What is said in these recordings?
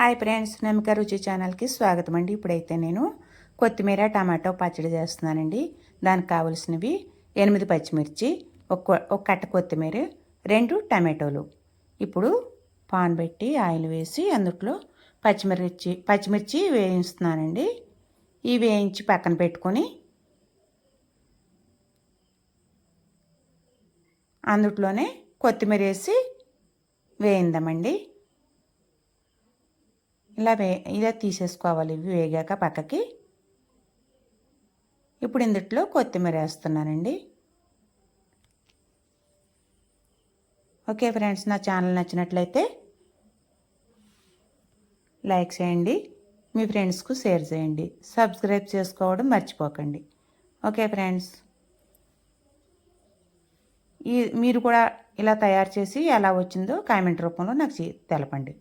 Hi friends నమ్మక రుచి ఛానల్కి స్వాగతం అండి. ఇప్పుడైతే నేను కొత్తిమీర టమాటో పచ్చడి చేస్తున్నానండి. దానికి కావలసినవి ఎనిమిది పచ్చిమిర్చి ఒక ఒక కట్ట కొత్తిమీర రెండు టమాటోలు. ఇప్పుడు పాన్ పెట్టి ఆయిల్ వేసి అందుట్లో పచ్చిమిర్చి పచ్చిమిర్చి వేయిస్తున్నానండి. ఈ వేయించి పక్కన పెట్టుకొని అందుట్లోనే కొత్తిమీర వేసి వేయిందామండి. ఇలా వే ఇలా తీసేసుకోవాలి ఇవి వేగాక పక్కకి. ఇప్పుడు ఇందుట్లో కొత్తిమీర వేస్తున్నానండి. ఓకే ఫ్రెండ్స్ నా ఛానల్ నచ్చినట్లయితే లైక్ చేయండి మీ ఫ్రెండ్స్కు షేర్ చేయండి సబ్స్క్రైబ్ చేసుకోవడం మర్చిపోకండి. ఓకే ఫ్రెండ్స్ ఈ మీరు కూడా ఇలా తయారు చేసి ఎలా వచ్చిందో కామెంట్ రూపంలో నాకు తెలపండి.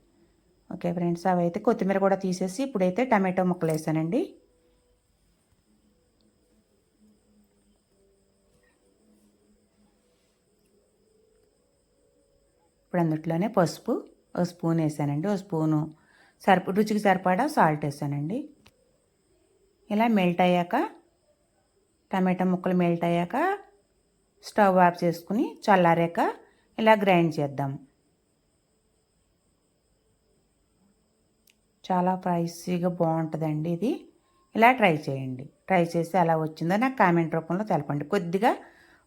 ఓకే ఫ్రెండ్స్ అవి అయితే కొత్తిమీర కూడా తీసేసి ఇప్పుడైతే టమాటో ముక్కలు వేసానండి ఇప్పుడు అందుట్లోనే పసుపు ఒక స్పూన్ వేసానండి. ఒక స్పూను సరిప రుచికి సరిపడా సాల్ట్ వేసానండి. ఇలా మెల్ట్ అయ్యాక టమాటా ముక్కలు మెల్ట్ అయ్యాక స్టవ్ ఆఫ్ చేసుకుని చల్లారాక ఇలా గ్రైండ్ చేద్దాం. చాలా ప్రైసీగా బాగుంటుందండి ఇది. ఇలా ట్రై చేయండి. ట్రై చేసి ఎలా వచ్చిందో నాకు కామెంట్ రూపంలో తెలపండి. కొద్దిగా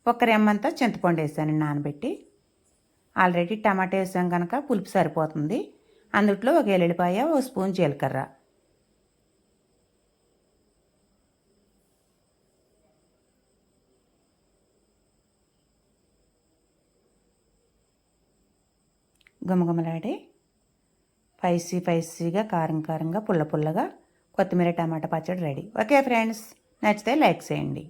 ఒక రెమ్మంతా చింతపండు వేసాను నానబెట్టి. ఆల్రెడీ టమాటా వేసాం కనుక పులుపు సరిపోతుంది. అందుట్లో ఒక ఎల్లుల్లిపాయ ఒక స్పూన్ జీలకర్ర. గుమగుమలాడే స్పైసీ స్పైసీగా కారం కారంగా పుల్ల పుల్లగా కొత్తిమీర టమాటా పచ్చడి రెడీ. Okay friends. నచ్చితే లైక్ చేయండి.